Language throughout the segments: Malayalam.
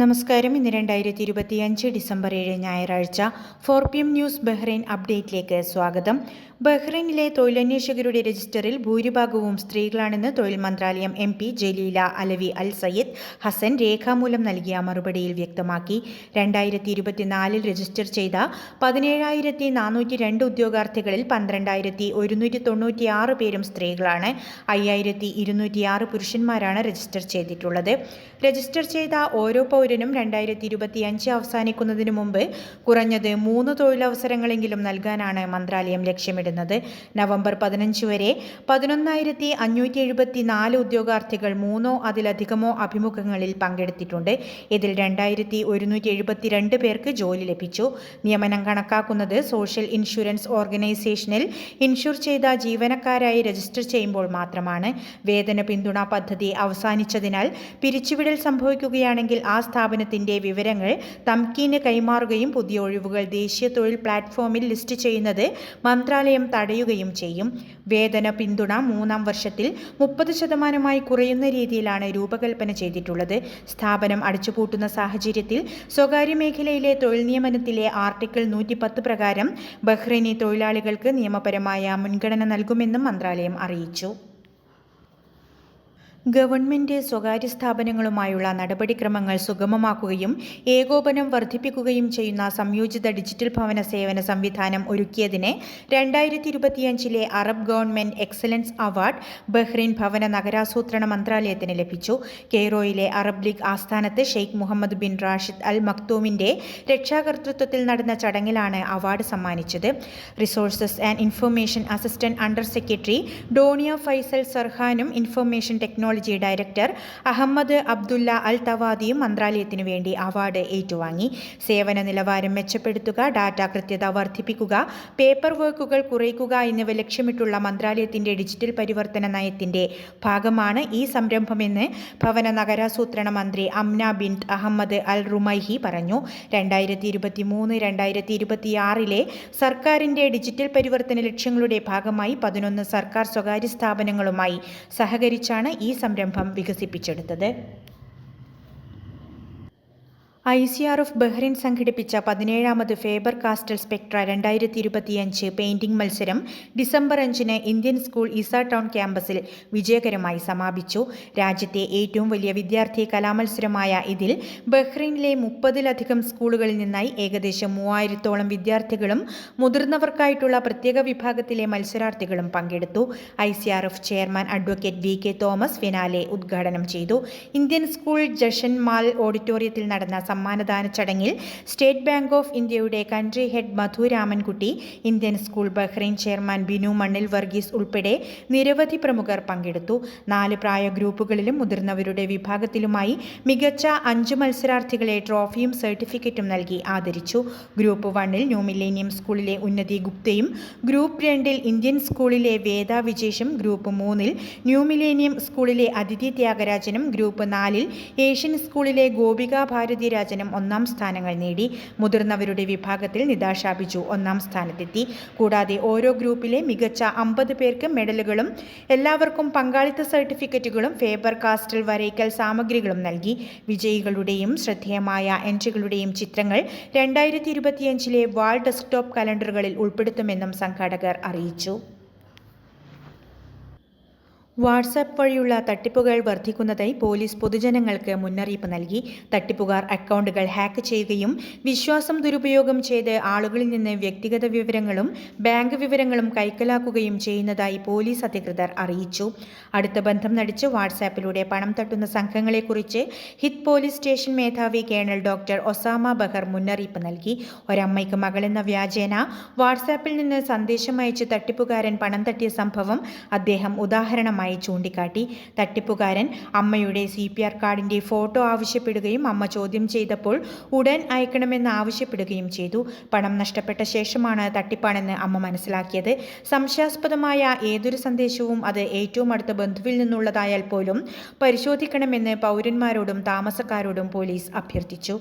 നമസ്കാരം. ഇന്ന് രണ്ടായിരത്തി ഇരുപത്തിയഞ്ച് ഡിസംബർ ഏഴ് ഞായറാഴ്ച four P M news Bahrain അപ്ഡേറ്റിലേക്ക് സ്വാഗതം. ബഹ്റൈനിലെ തൊഴിലന്വേഷകരുടെ രജിസ്റ്ററിൽ ഭൂരിഭാഗവും സ്ത്രീകളാണെന്ന് തൊഴിൽ മന്ത്രാലയം M P Jalila Alawi Al Sayed Hassan രേഖാമൂലം നൽകിയ മറുപടിയിൽ വ്യക്തമാക്കി. രണ്ടായിരത്തി ഇരുപത്തിനാലിൽ രജിസ്റ്റർ ചെയ്ത പതിനേഴായിരത്തി നാനൂറ്റി രണ്ട് ഉദ്യോഗാർത്ഥികളിൽ പന്ത്രണ്ടായിരത്തി ഒരുന്നൂറ്റി തൊണ്ണൂറ്റി ആറ് പേരും സ്ത്രീകളാണ്. അയ്യായിരത്തി ഇരുന്നൂറ്റിയാറ് പുരുഷന്മാരാണ് രജിസ്റ്റർ ചെയ്തിട്ടുള്ളത്. രജിസ്റ്റർ ചെയ്ത ഓരോ പൗരനും രണ്ടായിരത്തി ഇരുപത്തി അഞ്ച് അവസാനിക്കുന്നതിന് മുമ്പ് കുറഞ്ഞത് മൂന്ന് തൊഴിലവസരങ്ങളെങ്കിലും നൽകാനാണ് മന്ത്രാലയം ലക്ഷ്യമിടുന്നത്. നവംബർ പതിനഞ്ച് വരെ പതിനൊന്നായിരത്തി അഞ്ഞൂറ്റി എഴുപത്തി നാല് ഉദ്യോഗാർത്ഥികൾ മൂന്നോ അതിലധികമോ അഭിമുഖങ്ങളിൽ പങ്കെടുത്തിട്ടുണ്ട്. ഇതിൽ രണ്ടായിരത്തി ഒരുന്നൂറ്റി എഴുപത്തിരണ്ട് പേർക്ക് ജോലി ലഭിച്ചു. നിയമനം കണക്കാക്കുന്നത് സോഷ്യൽ ഇൻഷുറൻസ് ഓർഗനൈസേഷനിൽ ഇൻഷുർ ചെയ്ത ജീവനക്കാരായി രജിസ്റ്റർ ചെയ്യുമ്പോൾ മാത്രമാണ്. വേതന പിന്തുണ പദ്ധതി അവസാനിച്ചതിനാൽ പിരിച്ചുവിടൽ സംഭവിക്കുകയാണെങ്കിൽ ആ സ്ഥാപനത്തിന്റെ വിവരങ്ങൾ തംകീന് കൈമാറുകയും പുതിയ ഒഴിവുകൾ ദേശീയ തൊഴിൽ പ്ലാറ്റ്ഫോമിൽ ലിസ്റ്റ് ചെയ്യുന്നത് മന്ത്രാലയം തടയുകയും ചെയ്യും. വേതന പിന്തുണ മൂന്നാം വർഷത്തിൽ മുപ്പത് ശതമാനമായി കുറയുന്ന രീതിയിലാണ് രൂപകൽപ്പന ചെയ്തിട്ടുള്ളത്. സ്ഥാപനം അടച്ചുപൂട്ടുന്ന സാഹചര്യത്തിൽ സ്വകാര്യ മേഖലയിലെ തൊഴിൽ നിയമനത്തിലെ ആർട്ടിക്കിൾ നൂറ്റി പത്ത് പ്രകാരം ബഹ്റൈനി തൊഴിലാളികൾക്ക് നിയമപരമായ മുൻഗണന നൽകുമെന്നും മന്ത്രാലയം അറിയിച്ചു. ഗവൺമെന്റ് സ്വകാര്യ സ്ഥാപനങ്ങളുമായുള്ള നടപടിക്രമങ്ങൾ സുഗമമാക്കുകയും ഏകോപനം വർദ്ധിപ്പിക്കുകയും ചെയ്യുന്ന സംയോജിത ഡിജിറ്റൽ ഭവന സേവന സംവിധാനം ഒരുക്കിയതിന് രണ്ടായിരത്തി ഇരുപത്തിയഞ്ചിലെ Arab government excellence award Bahrain ഭവന നഗരാസൂത്രണ മന്ത്രാലയത്തിന് ലഭിച്ചു. കെയ്റോയിലെ അറബ് ലീഗ് ആസ്ഥാനത്ത് Sheikh Mohammed bin Rashid Al മക്തൂമിന്റെ രക്ഷാകർതൃത്വത്തിൽ നടന്ന ചടങ്ങിലാണ് അവാർഡ് സമ്മാനിച്ചത്. Resources and information assistant under secretary Donia Faisal സർഹാനും information technology director Ahmed Abdulla Al തവാദിയും മന്ത്രാലയത്തിനു വേണ്ടി അവാർഡ് ഏറ്റുവാങ്ങി. സേവന നിലവാരം മെച്ചപ്പെടുത്തുക ഡാറ്റ കൃത്യത വർദ്ധിപ്പിക്കുക പേപ്പർ വർക്കുകൾ കുറയ്ക്കുക എന്നിവ ലക്ഷ്യമിട്ടുള്ള മന്ത്രാലയത്തിന്റെ ഡിജിറ്റൽ പരിവർത്തന നയത്തിന്റെ ഭാഗമാണ് ഈ സംരംഭമെന്ന് ഭവന നഗരാസൂത്രണ മന്ത്രി Amna bin Ahmed Al Rumaihi പറഞ്ഞു. രണ്ടായിരത്തി ഇരുപത്തി മൂന്ന് രണ്ടായിരത്തി ഇരുപത്തിയാറിലെ സർക്കാരിന്റെ ഡിജിറ്റൽ പരിവർത്തന ലക്ഷ്യങ്ങളുടെ ഭാഗമായി പതിനൊന്ന് സർക്കാർ സ്വകാര്യ സ്ഥാപനങ്ങളുമായി സഹകരിച്ചാണ് ഈ സംരംഭം വികസിപ്പിച്ചെടുത്തത്. I C R F Bahrain സംഘടിപ്പിച്ച പതിനേഴാമത് ഫേബർ കാസ്റ്റൽ സ്പെക്ട്ര രണ്ടായിരത്തി ഇരുപത്തിയഞ്ച് പെയിന്റിംഗ് മത്സരം ഡിസംബർ അഞ്ചിന് ഇന്ത്യൻ സ്കൂൾ ഇസ ടൗൺ ക്യാമ്പസിൽ വിജയകരമായി സമാപിച്ചു. രാജ്യത്തെ ഏറ്റവും വലിയ വിദ്യാർത്ഥി കലാമത്സരമായ ഇതിൽ ബഹ്റിനിലെ മുപ്പതിലധികം സ്കൂളുകളിൽ നിന്നായി ഏകദേശം മൂവായിരത്തോളം വിദ്യാർത്ഥികളും മുതിർന്നവർക്കായിട്ടുള്ള പ്രത്യേക വിഭാഗത്തിലെ മത്സരാർത്ഥികളും പങ്കെടുത്തു. I C R F chairman advocate V K Thomas finale ഉദ്ഘാടനം ചെയ്തു. ഇന്ത്യൻ സ്കൂൾ ജഷൻമാൽ ഓഡിറ്റോറിയത്തിൽ നടന്ന സമ്മാനദാന ചടങ്ങിൽ സ്റ്റേറ്റ് ബാങ്ക് ഓഫ് ഇന്ത്യയുടെ country head Madhu Ramankutty Indian school Bahrain chairman Binu Mannil Varghese ഉൾപ്പെടെ നിരവധി പ്രമുഖർ പങ്കെടുത്തു. നാല് പ്രായ ഗ്രൂപ്പുകളിലും മുതിർന്നവരുടെ വിഭാഗത്തിലുമായി മികച്ച അഞ്ച് മത്സരാർത്ഥികളെ ട്രോഫിയും സർട്ടിഫിക്കറ്റും നൽകി ആദരിച്ചു. ഗ്രൂപ്പ് വണ്ണിൽ ന്യൂ മില്ലേനിയം സ്കൂളിലെ ഉന്നതി ഗുപ്തയും ഗ്രൂപ്പ് രണ്ടിൽ ഇന്ത്യൻ സ്കൂളിലെ വേദ വിജേഷും ഗ്രൂപ്പ് മൂന്നിൽ ന്യൂ മില്ലേനിയം സ്കൂളിലെ അതിഥി ത്യാഗരാജനും ഗ്രൂപ്പ് നാലിൽ ഏഷ്യൻ സ്കൂളിലെ ഗോപിക ഭാരതി രാജനും ഒന്നാം സ്ഥാനങ്ങൾ നേടി മുതിർന്നവരുടെ വിഭാഗത്തിൽ നിതാഷ ബിജു ഒന്നാം സ്ഥാനത്തെത്തി. കൂടാതെ ഓരോ ഗ്രൂപ്പിലെ മികച്ച അമ്പത് പേർക്ക് മെഡലുകളും എല്ലാവർക്കും പങ്കാളിത്ത സർട്ടിഫിക്കറ്റുകളും ഫേബർ കാസ്റ്റൽ വരയ്ക്കൽ സാമഗ്രികളും നൽകി. വിജയികളുടെയും ശ്രദ്ധേയമായ എൻട്രികളുടെയും ചിത്രങ്ങൾ രണ്ടായിരത്തി ഇരുപത്തിയഞ്ചിലെ വാൾ ഡെസ്ക്ടോപ്പ് കലണ്ടറുകളിൽ ഉൾപ്പെടുത്തുമെന്നും സംഘാടകർ അറിയിച്ചു. വാട്സാപ്പ് വഴിയുള്ള തട്ടിപ്പുകൾ വർദ്ധിക്കുന്നതായി പോലീസ് പൊതുജനങ്ങൾക്ക് മുന്നറിയിപ്പ് നൽകി. തട്ടിപ്പുകാർ അക്കൗണ്ടുകൾ ഹാക്ക് ചെയ്യുകയും വിശ്വാസം ദുരുപയോഗം ചെയ്ത് ആളുകളിൽ നിന്ന് വ്യക്തിഗത വിവരങ്ങളും ബാങ്ക് വിവരങ്ങളും കൈക്കലാക്കുകയും ചെയ്യുന്നതായി പോലീസ് അധികൃതർ അറിയിച്ചു. അടുത്ത ബന്ധം നടിച്ച് വാട്സാപ്പിലൂടെ പണം തട്ടുന്ന സംഘങ്ങളെക്കുറിച്ച് ഹിത് പോലീസ് സ്റ്റേഷൻ മേധാവി കേണൽ ഡോക്ടർ ഒസാമ ബഹർ മുന്നറിയിപ്പ് നൽകി. ഒരമ്മയ്ക്ക് മകളെന്ന വ്യാജേന വാട്സാപ്പിൽ നിന്ന് സന്ദേശം അയച്ച് തട്ടിപ്പുകാരൻ പണം തട്ടിയ സംഭവം അദ്ദേഹം ഉദാഹരണമായി ആവശ്യമായി ചൂണ്ടിക്കാട്ടി. തട്ടിപ്പുകാരൻ അമ്മയുടെ സി പി ആർ കാർഡിന്റെ ഫോട്ടോ ആവശ്യപ്പെടുകയും അമ്മ ചോദ്യം ചെയ്തപ്പോൾ ഉടൻ അയക്കണമെന്ന് ആവശ്യപ്പെടുകയും ചെയ്തു. പണം നഷ്ടപ്പെട്ട ശേഷമാണ് തട്ടിപ്പാണെന്ന് അമ്മ മനസ്സിലാക്കിയത്. സംശയാസ്പദമായ ഏതൊരു സന്ദേശവും അത് ഏറ്റവും അടുത്ത ബന്ധുവിൽ നിന്നുള്ളതായാൽ പോലും പരിശോധിക്കണമെന്ന് പൗരന്മാരോടും താമസക്കാരോടും പോലീസ് അഭ്യർത്ഥിച്ചു.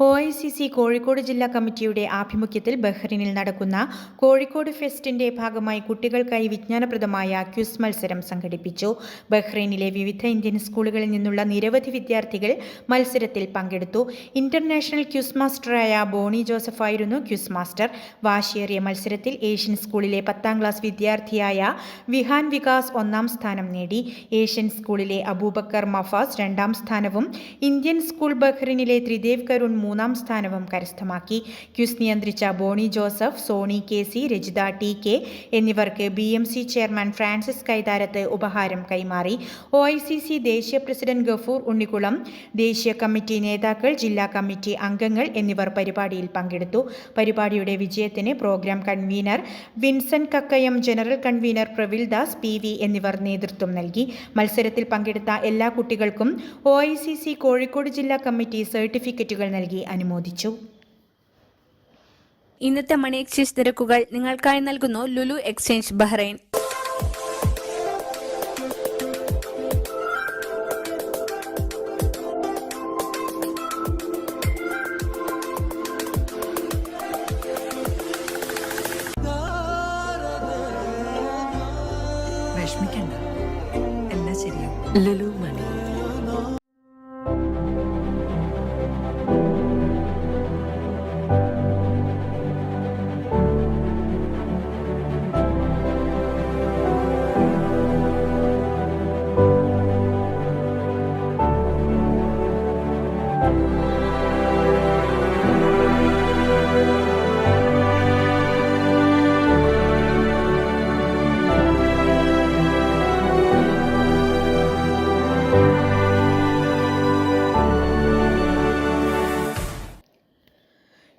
O I C C Kozhikode ജില്ലാ കമ്മിറ്റിയുടെ ആഭിമുഖ്യത്തിൽ ബഹ്റിനിൽ നടക്കുന്ന കോഴിക്കോട് ഫെസ്റ്റിന്റെ ഭാഗമായി കുട്ടികൾക്കായി വിജ്ഞാനപ്രദമായ ക്യുസ് മത്സരം സംഘടിപ്പിച്ചു. ബഹ്റൈനിലെ വിവിധ ഇന്ത്യൻ സ്കൂളുകളിൽ നിന്നുള്ള നിരവധി വിദ്യാർത്ഥികൾ മത്സരത്തിൽ പങ്കെടുത്തു. ഇന്റർനാഷണൽ ക്യുസ് മാസ്റ്ററായ ബോണി ജോസഫ് ആയിരുന്നു ക്യുസ് മാസ്റ്റർ. വാശിയേറിയ മത്സരത്തിൽ ഏഷ്യൻ സ്കൂളിലെ പത്താം ക്ലാസ് വിദ്യാർത്ഥിയായ വിഹാൻ വികാസ് ഒന്നാം സ്ഥാനം നേടി. ഏഷ്യൻ സ്കൂളിലെ അബൂബക്കർ മഫാസ് രണ്ടാം സ്ഥാനവും ഇന്ത്യൻ സ്കൂൾ ബഹ്റിനിലെ ത്രിദേവ് കരുൺ മൂന്നാം സ്ഥാനവും കരസ്ഥമാക്കി. Quiz നിയന്ത്രിച്ച Bony Joseph Sony K C Rajitha T K എന്നിവർക്ക് B M C chairman Francis Kaitharath ഉപഹാരം കൈമാറി. ഒ ഐ സി സി ദേശീയ പ്രസിഡന്റ് ഗഫൂർ ഉണ്ണിക്കുളം ദേശീയ കമ്മിറ്റി നേതാക്കൾ ജില്ലാ കമ്മിറ്റി അംഗങ്ങൾ എന്നിവർ പരിപാടിയിൽ പങ്കെടുത്തു. പരിപാടിയുടെ വിജയത്തിന് programme convener Vincent Kakkayam general convener Pravil Das P V എന്നിവർ നേതൃത്വം നൽകി. മത്സരത്തിൽ പങ്കെടുത്ത എല്ലാ കുട്ടികൾക്കും ഒ കോഴിക്കോട് ജില്ലാ കമ്മിറ്റി സർട്ടിഫിക്കറ്റുകൾ നൽകി. അനുമോദിച്ചു. ഇന്നത്തെ മണി എക്സ്ചേഞ്ച് നിരക്കുകൾ നിങ്ങൾക്കായി നൽകുന്നു ലുലു എക്സ്ചേഞ്ച് ബഹ്റൈൻ. വിഷമിക്കണ്ട. എല്ലാം ശരിയാവും. Lulu Money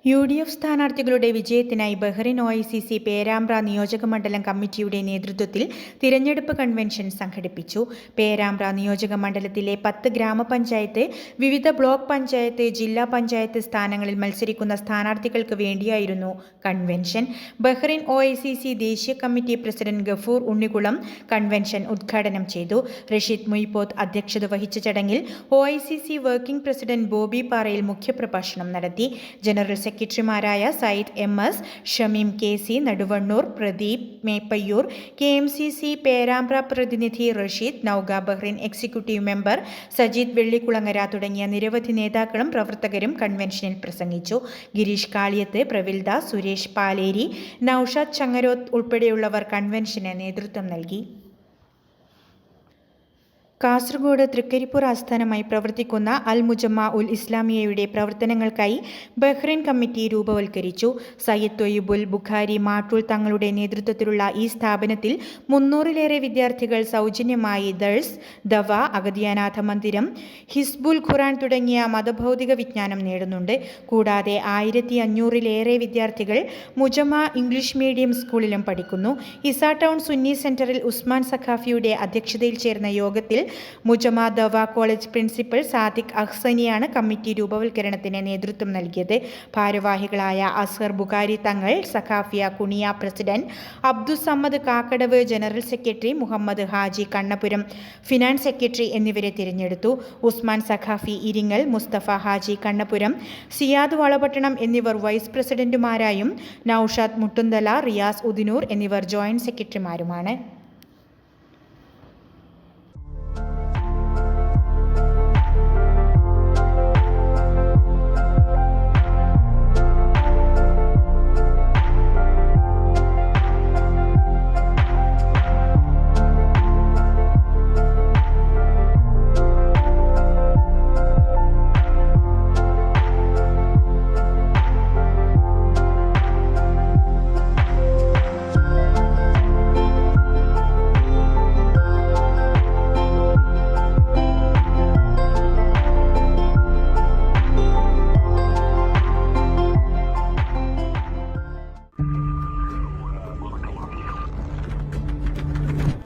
U D F സ്ഥാനാർത്ഥികളുടെ വിജയത്തിനായി Bahrain O I C C Perambra നിയോജക മണ്ഡലം കമ്മിറ്റിയുടെ നേതൃത്വത്തിൽ തിരഞ്ഞെടുപ്പ് കൺവെൻഷൻ സംഘടിപ്പിച്ചു. പേരാമ്പ്ര നിയോജക മണ്ഡലത്തിലെ പത്ത് ഗ്രാമപഞ്ചായത്ത് വിവിധ ബ്ലോക്ക് പഞ്ചായത്ത് ജില്ലാ പഞ്ചായത്ത് സ്ഥാനങ്ങളിൽ മത്സരിക്കുന്ന സ്ഥാനാർത്ഥികൾക്ക് വേണ്ടിയായിരുന്നു convention. Bahrain O I C C ദേശീയ committee president Gafoor Unnikulam convention ഉദ്ഘാടനം ചെയ്തു. റഷീദ് മുയ്പോത്ത് അധ്യക്ഷത വഹിച്ച ചടങ്ങിൽ O I C C working president Bobby Parayil മുഖ്യപ്രഭാഷണം നടത്തി. ജനറൽ സെക്രട്ടറിമാരായ Sayyid M S Shameem K C Naduvannur Pradeep Meppayyur K M C C Perambra പ്രതിനിധി Rasheed Nauga Bahrain executive member Sajeed Vellikulangara തുടങ്ങിയ നിരവധി നേതാക്കളും പ്രവർത്തകരും കൺവെൻഷനിൽ പ്രസംഗിച്ചു. ഗിരീഷ് കാളിയത്ത് പ്രവിൽദ സുരേഷ് പാലേരി നൌഷാദ് ചങ്ങരോത്ത് ഉൾപ്പെടെയുള്ളവർ കൺവെൻഷന് നേതൃത്വം നൽകി. കാസർഗോഡ് തൃക്കരിപ്പൂർ ആസ്ഥാനമായി പ്രവർത്തിക്കുന്ന അൽ മുജമ്മ ഉൽ ഇസ്ലാമിയയുടെ പ്രവർത്തനങ്ങൾക്കായി ബഹ്റൈൻ കമ്മിറ്റി രൂപവൽക്കരിച്ചു. സയ്യിദ് തൊയ്യുബുൽ ബുഖാരി മാട്ടൂൾ തങ്ങളുടെ നേതൃത്വത്തിലുള്ള ഈ സ്ഥാപനത്തിൽ മുന്നൂറിലേറെ വിദ്യാർത്ഥികൾ സൗജന്യമായി ദഴ്സ് ദവ അഗതിയാനാഥ മന്ദിരം ഹിസ്ബുൽ ഖുറാൻ തുടങ്ങിയ മതഭൗതിക വിജ്ഞാനം നേടുന്നുണ്ട്. കൂടാതെ ആയിരത്തി അഞ്ഞൂറിലേറെ വിദ്യാർത്ഥികൾ മുജമ്മ ഇംഗ്ലീഷ് മീഡിയം സ്കൂളിലും പഠിക്കുന്നു. ഇസാ ടൗൺ സുന്നി സെന്ററിൽ ഉസ്മാൻ സഖാഫിയുടെ അധ്യക്ഷതയിൽ ചേർന്ന യോഗത്തിൽ മുജമ ദവ കോളേജ് പ്രിൻസിപ്പൽ സാദിഖ് അഹ്സനിയാണ് കമ്മിറ്റി രൂപവൽക്കരണത്തിന് നേതൃത്വം നൽകിയത്. ഭാരവാഹികളായ Azhar Bukhari Thangal Saqafiya Kuniya president Abdussamad Kakkadavu general secretary Muhammad Haji Kannapuram finance secretary എന്നിവരെ തിരഞ്ഞെടുത്തു. ഉസ്മാൻ സഖാഫി ഇരിങ്ങൽ മുസ്തഫ ഹാജി കണ്ണപുരം സിയാദ് വളപട്ടണം എന്നിവർ വൈസ് പ്രസിഡന്റുമാരായും നൌഷാദ് മുട്ടുന്തല റിയാസ് ഉദിനൂർ എന്നിവർ ജോയിന്റ് സെക്രട്ടറിമാരുമാണ്.